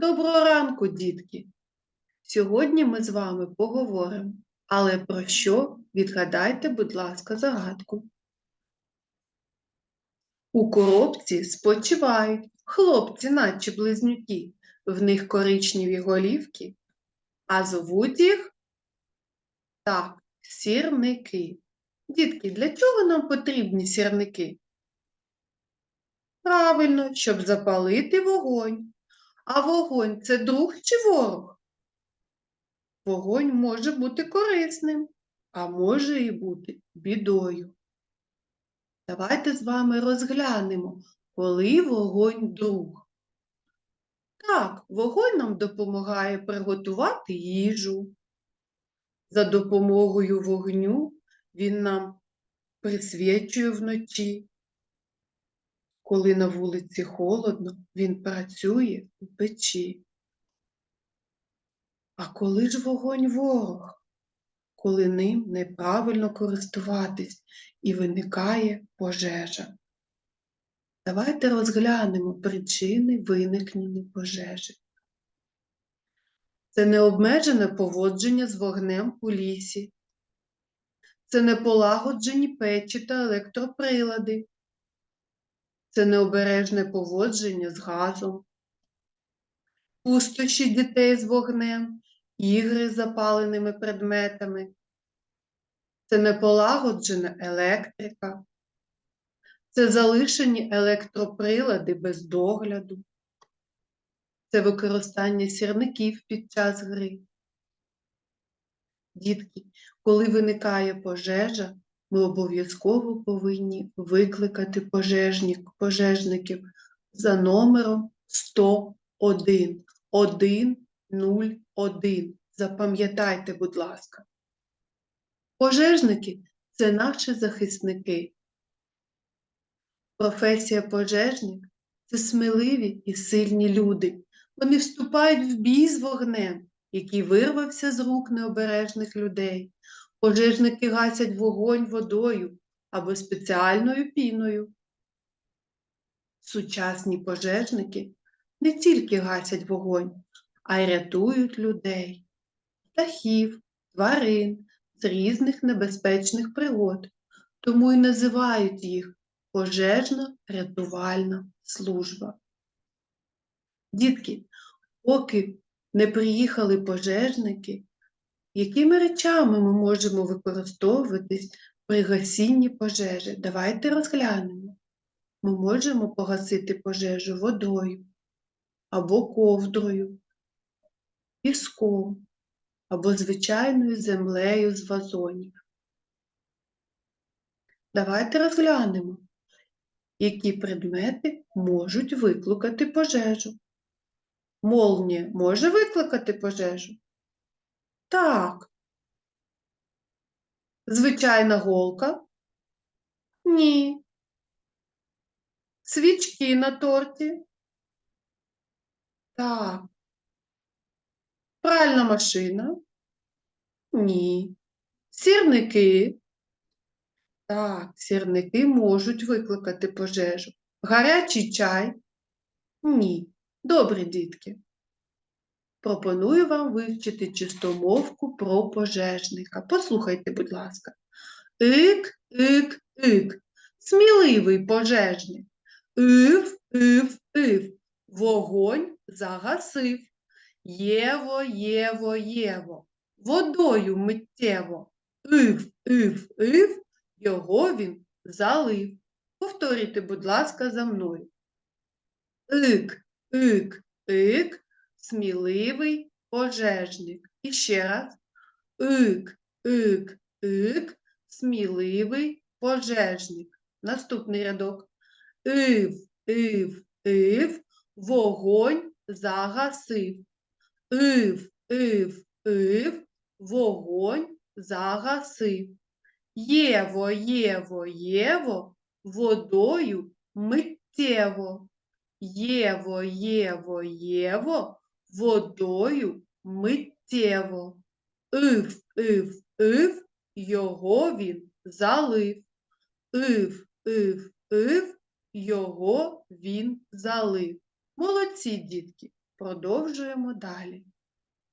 Доброго ранку, дітки! Сьогодні ми з вами поговоримо, але про що? Відгадайте, будь ласка, загадку. У коробці спочивають хлопці, наче близнюки, в них коричневі голівки, а зовуть їх так, сірники. Дітки, для чого нам потрібні сірники? Правильно, щоб запалити вогонь. А вогонь це друг чи ворог? Вогонь може бути корисним, а може і бути бідою. Давайте з вами розглянемо, коли вогонь друг. Так, вогонь нам допомагає приготувати їжу. За допомогою вогню він нам присвячує вночі. Коли на вулиці холодно, він працює у печі. А коли ж вогонь ворог? Коли ним неправильно користуватись і виникає пожежа. Давайте розглянемо причини виникнення пожежі. Це необмежене поводження з вогнем у лісі. Це неполагоджені печі та електроприлади. Це необережне поводження з газом, пустощі дітей з вогнем, ігри з запаленими предметами. Це неполагоджена електрика. Це залишені електроприлади без догляду. Це використання сірників під час гри. Дітки, коли виникає пожежа, ми обов'язково повинні викликати пожежник, пожежників за номером 101 101. Запам'ятайте, будь ласка. Пожежники це наші захисники. Професія пожежник це сміливі і сильні люди. Вони вступають в бій з вогнем, який вирвався з рук необережних людей. Пожежники гасять вогонь водою або спеціальною піною. Сучасні пожежники не тільки гасять вогонь, а й рятують людей, птахів, тварин з різних небезпечних пригод, тому й називають їх пожежно-рятувальна служба. Дітки, поки не приїхали пожежники, якими речами ми можемо використовуватись при гасінні пожежі? Давайте розглянемо. Ми можемо погасити пожежу водою або ковдрою, піском або звичайною землею з вазонів. Давайте розглянемо, які предмети можуть викликати пожежу. Молнія може викликати пожежу? Так. Звичайна голка? Ні. Свічки на торті? Так. Пральна машина? Ні. Сірники? Так, сірники можуть викликати пожежу. Гарячий чай? Ні. Добрі дітки. Пропоную вам вивчити чистомовку про пожежника. Послухайте, будь ласка. Ик, ик, ик. Сміливий пожежник. Ив, ив, ив. Вогонь загасив. Єво, єво, єво. Водою миттєво. Ив, ив, ив. Його він залив. Повторюйте, будь ласка, за мною. Ик, ик, ик сміливий пожежник. І ще раз. Ик, ик, ик, сміливий пожежник. Наступний рядок. Ив, ив, ив, вогонь загасив. Ив, ив, ив, вогонь загасив. Єво, єво, єво, водою миттєво. Єво, єво, єво, водою миттєво. Ив, ив, ив, його він залив. Ив, ив, ив, його він залив. Молодці, дітки! Продовжуємо далі.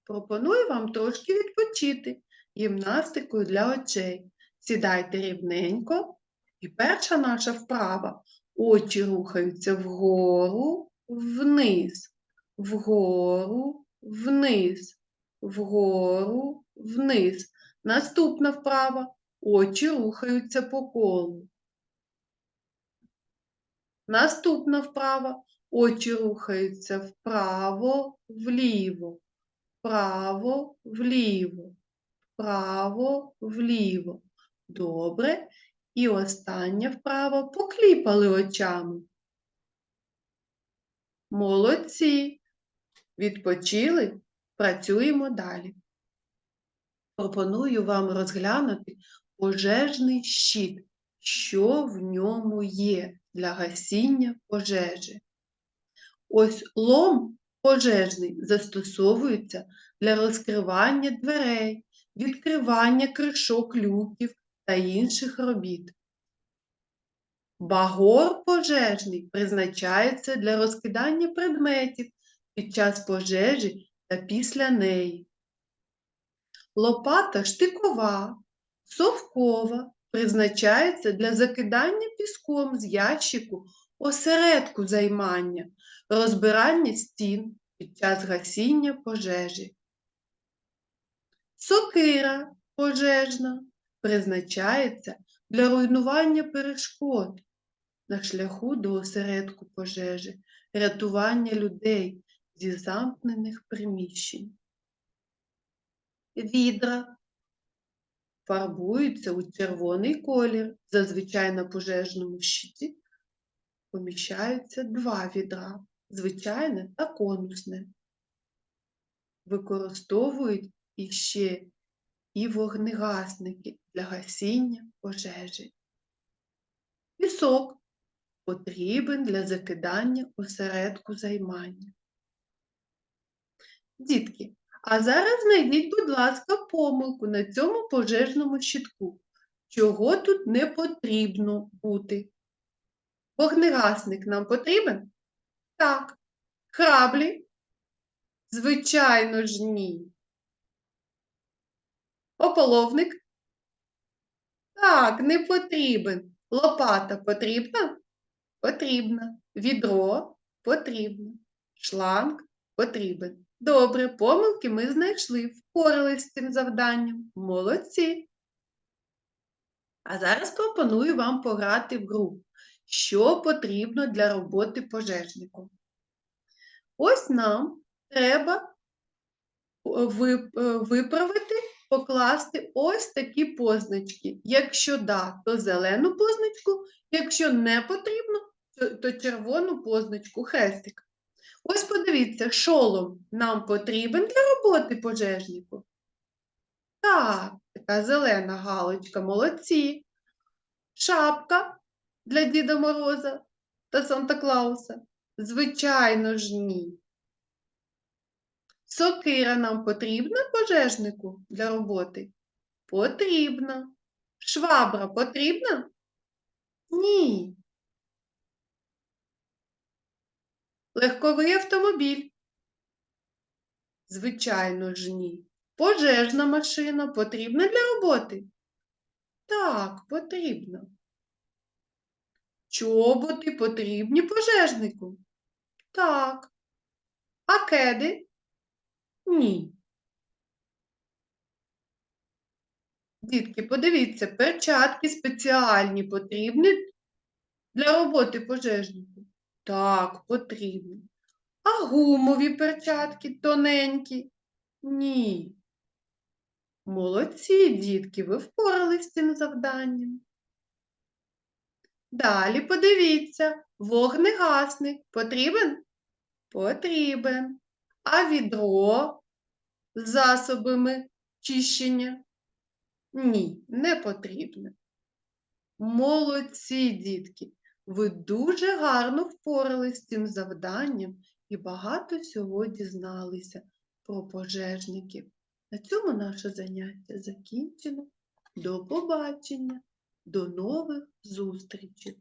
Пропоную вам трошки відпочити гімнастикою для очей. Сідайте рівненько. І перша наша вправа. Очі рухаються вгору, вниз, вгору, вниз, вгору, вниз. Наступна вправа. Очі рухаються по колу. Наступна вправа. Очі рухаються вправо, вліво, вправо, вліво, вправо, вліво. Добре. І остання вправа покліпали очами. Молодці. Відпочили, працюємо далі. Пропоную вам розглянути пожежний щит, що в ньому є для гасіння пожежі. Ось лом пожежний застосовується для розкривання дверей, відкривання кришок люків та інших робіт. Багор пожежний призначається для розкидання предметів під час пожежі та після неї. Лопата штикова, совкова призначається для закидання піском з ящику осередку займання, розбирання стін під час гасіння пожежі. Сокира пожежна призначається для руйнування перешкод на шляху до осередку пожежі, рятування людей зі замкнених приміщень. Відра фарбуються у червоний колір. Зазвичай на пожежному щиті поміщаються два відра звичайне та конусне. Використовують іще і вогнегасники для гасіння пожежі. Пісок потрібен для закидання осередку займання. Дітки, а зараз знайдіть, будь ласка, помилку на цьому пожежному щитку. Чого тут не потрібно бути? Вогнегасник нам потрібен? Так. Храблі? Звичайно ж ні. Ополовник? Так, не потрібен. Лопата потрібна? Потрібна. Відро потрібно. Шланг потрібен. Добре, помилки ми знайшли, впоралися з цим завданням. Молодці. А зараз пропоную вам пограти в гру. Що потрібно для роботи пожежником? Ось нам треба е, е, виправити, покласти ось такі позначки. Якщо да, то зелену позначку, якщо не потрібно, то червону позначку, хрестик. Ось подивіться, шолом нам потрібен для роботи пожежнику? Так, така зелена галочка, молодці. Шапка для Діда Мороза та Санта-Клауса? Звичайно ж ні. Сокира нам потрібна пожежнику для роботи? Потрібна. Швабра потрібна? Ні. Легковий автомобіль? Звичайно ж ні. Пожежна машина потрібна для роботи? Так, потрібна. Чоботи потрібні пожежнику? Так. А кеди? Ні. Дітки, подивіться, перчатки спеціальні потрібні для роботи пожежнику? Так, потрібні. А гумові перчатки тоненькі? Ні. Молодці, дітки, ви впорались з цим завданням. Далі подивіться, вогнегасник потрібен? Потрібен. А відро з засобами чищення? Ні, не потрібне. Молодці, дітки! Ви дуже гарно впорались з цим завданням і багато всього дізналися про пожежників. На цьому наше заняття закінчено. До побачення, до нових зустрічей!